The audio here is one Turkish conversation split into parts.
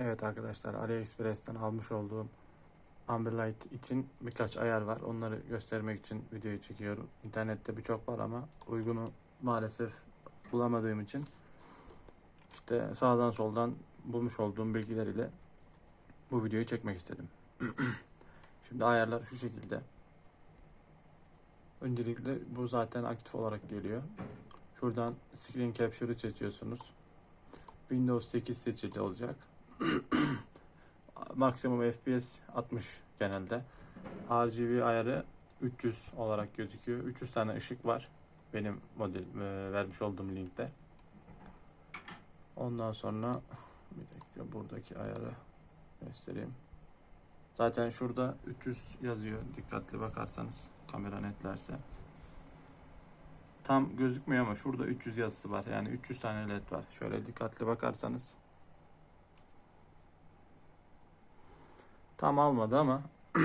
Evet arkadaşlar AliExpress'ten almış olduğum Amberlight için birkaç ayar var. Onları göstermek için videoyu çekiyorum. İnternette birçok var ama uygunu maalesef bulamadığım için işte sağdan soldan bulmuş olduğum bilgiler ile bu videoyu çekmek istedim. Şimdi ayarlar şu şekilde. Öncelikle bu zaten aktif olarak geliyor. Şuradan Screen Capture'ı seçiyorsunuz. Windows 8 seçili olacak. Maksimum FPS 60 genelde. RGB ayarı 300 olarak gözüküyor. 300 tane ışık var. Benim model e, vermiş olduğum linkte. Ondan sonra bir dakika buradaki ayarı göstereyim. Zaten şurada 300 yazıyor. Dikkatli bakarsanız kamera netlerse. Tam gözükmüyor ama şurada 300 yazısı var. Yani 300 tane led var. Şöyle dikkatli bakarsanız. Tam almadı ama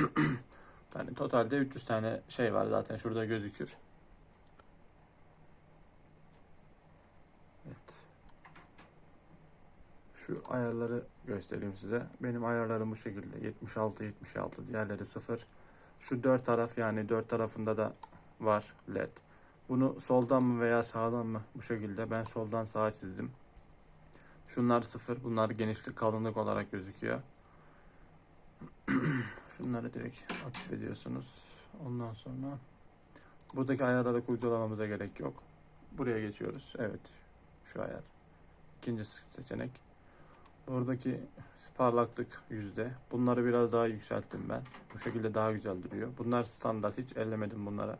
yani totalde 300 tane şey var zaten şurada gözükür. Evet. Şu ayarları göstereyim size. Benim ayarlarım bu şekilde. 76 76 diğerleri 0. Şu dört taraf yani dört tarafında da var led. Bunu soldan mı veya sağdan mı bu şekilde ben soldan sağa çizdim. Şunlar sıfır. Bunlar genişlik kalınlık olarak gözüküyor. Şunları direkt aktif ediyorsunuz. Ondan sonra buradaki ayarları kurcalamamıza gerek yok. Buraya geçiyoruz. Evet. Şu ayar. İkinci seçenek. Buradaki parlaklık yüzde. Bunları biraz daha yükselttim ben. Bu şekilde daha güzel duruyor. Bunlar standart. Hiç ellemedim bunlara.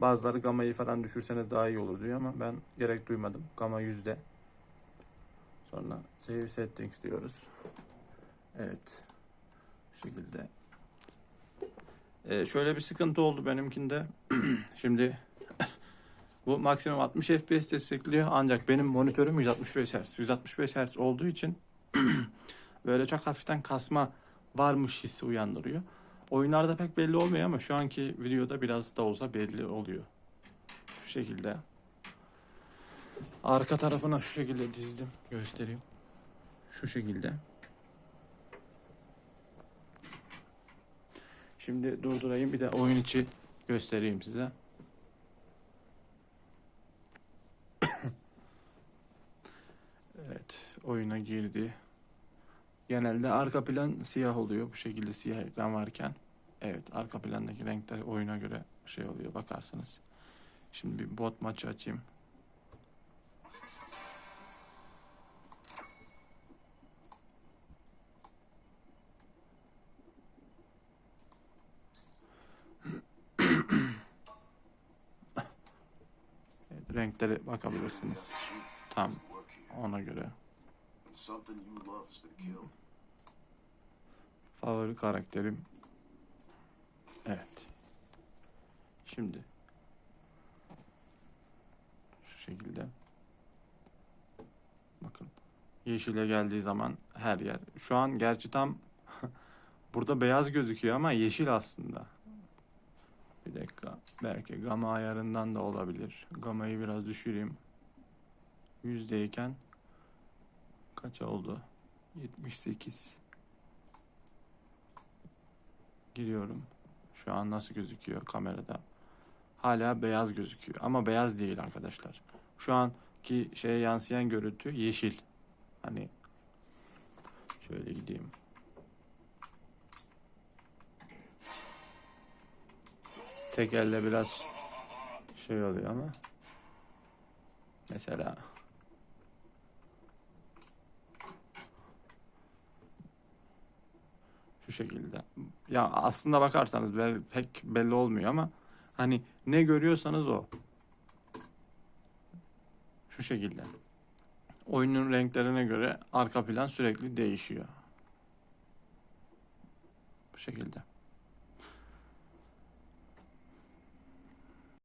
Bazıları gamayı falan düşürseniz daha iyi olur diyor ama ben gerek duymadım. Gama yüzde. Sonra save settings diyoruz. Evet. Şekilde. Ee, şöyle bir sıkıntı oldu benimkinde. Şimdi bu maksimum 60 FPS destekliyor ancak benim monitörüm 165 Hz. 165 Hz olduğu için böyle çok hafiften kasma varmış hissi uyandırıyor. Oyunlarda pek belli olmuyor ama şu anki videoda biraz da olsa belli oluyor. Şu şekilde. Arka tarafına şu şekilde dizdim. Göstereyim. Şu şekilde. Şimdi durdurayım bir de oyun içi göstereyim size. evet, oyuna girdi. Genelde arka plan siyah oluyor bu şekilde siyah ekran varken. Evet, arka plandaki renkler oyuna göre şey oluyor bakarsınız. Şimdi bir bot maçı açayım. Evet, renklere bakabilirsiniz. Tam ona göre. Favori karakterim. Evet. Şimdi. Şu şekilde. Bakın. Yeşile geldiği zaman her yer. Şu an gerçi tam burada beyaz gözüküyor ama yeşil aslında. Bir dakika. Belki gama ayarından da olabilir. Gamayı biraz düşüreyim. Yüzdeyken kaç oldu? 78 giriyorum. Şu an nasıl gözüküyor kamerada? Hala beyaz gözüküyor ama beyaz değil arkadaşlar. Şu anki şeye yansıyan görüntü yeşil. Hani şöyle gideyim. Tek elle biraz şey oluyor ama mesela şu şekilde. Ya aslında bakarsanız pek belli olmuyor ama hani ne görüyorsanız o. Şu şekilde. Oyunun renklerine göre arka plan sürekli değişiyor. Bu şekilde.